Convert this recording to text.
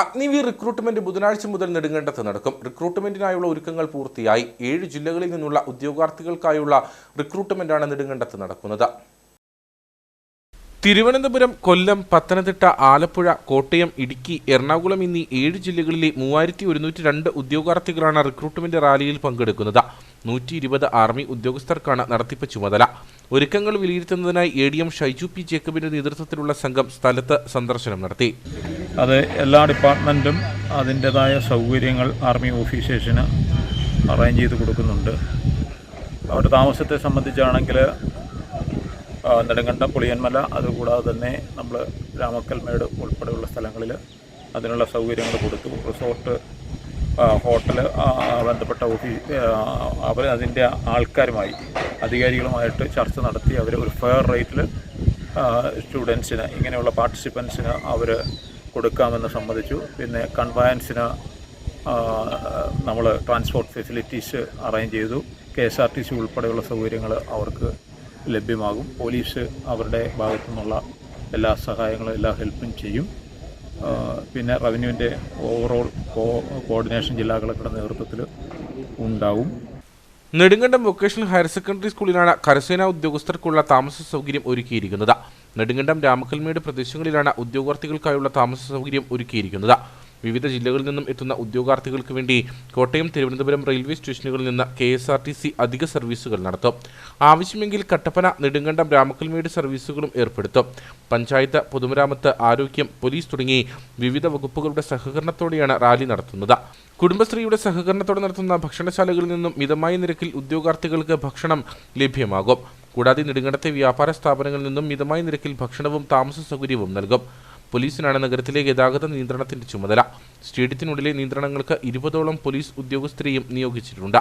Agniveer recruitment ബുധനാഴ്ച മുതൽ നെടുങ്കണ്ടത്ത് നടക്കും. റിക്രൂട്ട്മെന്റിനായുള്ള ഒരുക്കങ്ങൾ പൂർത്തിയായി. ഏഴ് ജില്ലകളിൽ നിന്നുള്ള ഉദ്യോഗാർത്ഥികൾക്കായുള്ള റിക്രൂട്ട്മെന്റാണ് നെടുങ്കണ്ടത്ത് നടക്കുന്നത്. തിരുവനന്തപുരം കൊല്ലം പത്തനംതിട്ട ആലപ്പുഴ കോട്ടയം ഇടുക്കി എറണാകുളം എന്നീ ഏഴ് ജില്ലകളിലെ മൂവായിരത്തി ഒരുന്നൂറ്റി രണ്ട് ഉദ്യോഗാർത്ഥികളാണ് റിക്രൂട്ട്മെന്റ് റാലിയിൽ പങ്കെടുക്കുന്നത്. നൂറ്റി ഇരുപത് ആർമി ഉദ്യോഗസ്ഥർക്കാണ് നടത്തിപ്പ് ചുമതല. ഒരുക്കങ്ങൾ വിലയിരുത്തുന്നതിനായി A D M Shaiju P ജേക്കബിന്റെ നേതൃത്വത്തിലുള്ള സംഘം സ്ഥലത്ത് സന്ദർശനം നടത്തി. അത് എല്ലാ ഡിപ്പാർട്ട്മെന്റും അതിന്റെതായ സൗകര്യങ്ങൾ ആർമി ഓഫീസേഴ്സിന് അറേഞ്ച് ചെയ്ത് കൊടുക്കുന്നുണ്ട്. അവരുടെ താമസത്തെ സംബന്ധിച്ചാണെങ്കിൽ നെടുങ്കണ്ടം പുളിയന്മല അതുകൂടാതെ തന്നെ നമ്മൾ രാമക്കൽമേട് ഉൾപ്പെടെയുള്ള സ്ഥലങ്ങളിൽ അതിനുള്ള സൗകര്യങ്ങൾ കൊടുത്തു. റിസോർട്ട് ഹോട്ടൽ ബന്ധപ്പെട്ട ഓഫീസ് അവർ അതിന്റെ ആൾക്കാരുമായി അധികാരികളുമായിട്ട് ചർച്ച നടത്തി അവർ ഒരു ഫെയർ റേറ്റിൽ സ്റ്റുഡൻസിന് ഇങ്ങനെയുള്ള പാർട്ടിസിപ്പൻസിന് അവർ കൊടുക്കാമെന്ന് സമ്മതിച്ചു. പിന്നെ കൺവയൻസിന് നമ്മൾ ട്രാൻസ്പോർട്ട് ഫെസിലിറ്റീസ് അറേഞ്ച് ചെയ്തു. K S R T C ഉൾപ്പെടെയുള്ള സൗകര്യങ്ങൾ അവർക്ക് ലഭ്യമാകും. പോലീസ് അവരുടെ ഭാഗത്തു നിന്നുള്ള എല്ലാ സഹായങ്ങളും എല്ലാ ഹെൽപ്പും ചെയ്യും. പിന്നെ റവന്യൂവിന്റെ ഓവറോൾ കോർഡിനേഷൻ ജില്ലാ കളക്ടറുടെ നേതൃത്വത്തിൽ ഉണ്ടാവും. നെടുങ്കണ്ടം വൊക്കേഷണൽ ഹയർ സെക്കൻഡറി സ്കൂളിലാണ് കരസേനാ ഉദ്യോഗസ്ഥർക്കുള്ള താമസ സൗകര്യം ഒരുക്കിയിരിക്കുന്നത്. നെടുങ്കണ്ടം രാമക്കൽമേട് പ്രദേശങ്ങളിലാണ് ഉദ്യോഗാർത്ഥികൾക്കായുള്ള താമസ സൗകര്യം ഒരുക്കിയിരിക്കുന്നത്. വിവിധ ജില്ലകളിൽ നിന്നും എത്തുന്ന ഉദ്യോഗാർത്ഥികൾക്ക് വേണ്ടി കോട്ടയം തിരുവനന്തപുരം റെയിൽവേ സ്റ്റേഷനുകളിൽ നിന്ന് K S R T C അധിക സർവീസുകൾ നടത്തും. ആവശ്യമെങ്കിൽ കട്ടപ്പന നെടുങ്കണ്ടം രാമക്കൽമേട് സർവീസുകളും ഏർപ്പെടുത്തും. പഞ്ചായത്ത് പൊതുമരാമത്ത് ആരോഗ്യം പോലീസ് തുടങ്ങി വിവിധ വകുപ്പുകളുടെ സഹകരണത്തോടെയാണ് റാലി നടത്തുന്നത്. കുടുംബശ്രീയുടെ സഹകരണത്തോടെ നടത്തുന്ന ഭക്ഷണശാലകളിൽ നിന്നും മിതമായ നിരക്കിൽ ഉദ്യോഗാർത്ഥികൾക്ക് ഭക്ഷണം ലഭ്യമാകും. കൂടാതെ നെടുങ്കണ്ടത്തെ വ്യാപാര സ്ഥാപനങ്ങളിൽ നിന്നും മിതമായ നിരക്കിൽ ഭക്ഷണവും താമസ സൗകര്യവും നൽകും. പോലീസിനാണ് നഗരത്തിലെ ഗതാഗത നിയന്ത്രണത്തിന്റെ ചുമതല. സ്റ്റേഡിയത്തിനുള്ളിലെ നിയന്ത്രണങ്ങൾക്ക് ഇരുപതോളം പോലീസ് ഉദ്യോഗസ്ഥരെയും നിയോഗിച്ചിട്ടുണ്ട്.